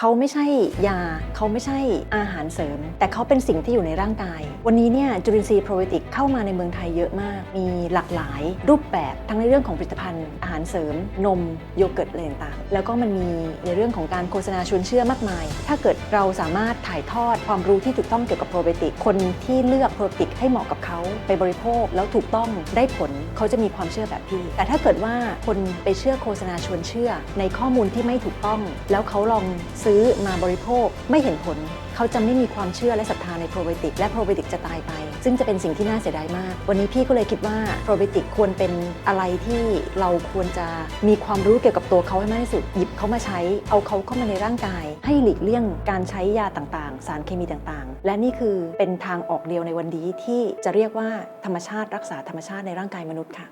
เขาไม่ใช่ยา เขาไม่ใช่อาหารเสริม แต่เขาเป็นสิ่งที่อยู่ในร่างกาย วันนี้เนี่ยจุลินทรีย์โปรไบโอติกเข้ามาในเมืองไทยเยอะมาก มีหลากหลายรูปแบบทั้งในเรื่องของผลิตภัณฑ์ อาหารเสริม นมโยเกิร์ตอะไรต่างแล้วก็มันมีในเรื่องของการโฆษณาชวนเชื่อมากมาย ถ้าเกิดเราสามารถถ่ายทอดความรู้ที่ถูกต้องเกี่ยวกับโปรไบติก คนที่เลือกโปรไบติกให้เหมาะกับเขาไปบริโภคแล้วถูกต้องได้ผลเขาจะมีความเชื่อแบบพี่ แต่ถ้าเกิดว่าคนไปเชื่อโฆษณาชวนเชื่อ ในข้อมูลที่ไม่ถูกต้อง แล้วเขาลองซื้อมาบริโภคไม่เห็นผล เขาจะไม่มีความเชื่อและศรัทธาในโปรไบโอติกและโปรไบโอติกจะตายไป ซึ่งจะเป็นสิ่งที่น่าเสียดายมาก วันนี้พี่ก็เลยคิดว่าโปรไบโอติกควรเป็นอะไรที่เราควรจะมีความรู้เกี่ยวกับตัวเขาให้มากที่สุดหยิบเขามาใช้ เอาเขาเข้ามาในร่างกาย ให้หลีกเลี่ยงการใช้ยาต่างๆ สารเคมีต่างๆ และนี่คือเป็นทางออกเดียวในวันนี้ที่จะเรียกว่าธรรมชาติรักษาธรรมชาติในร่างกายมนุษย์ค่ะ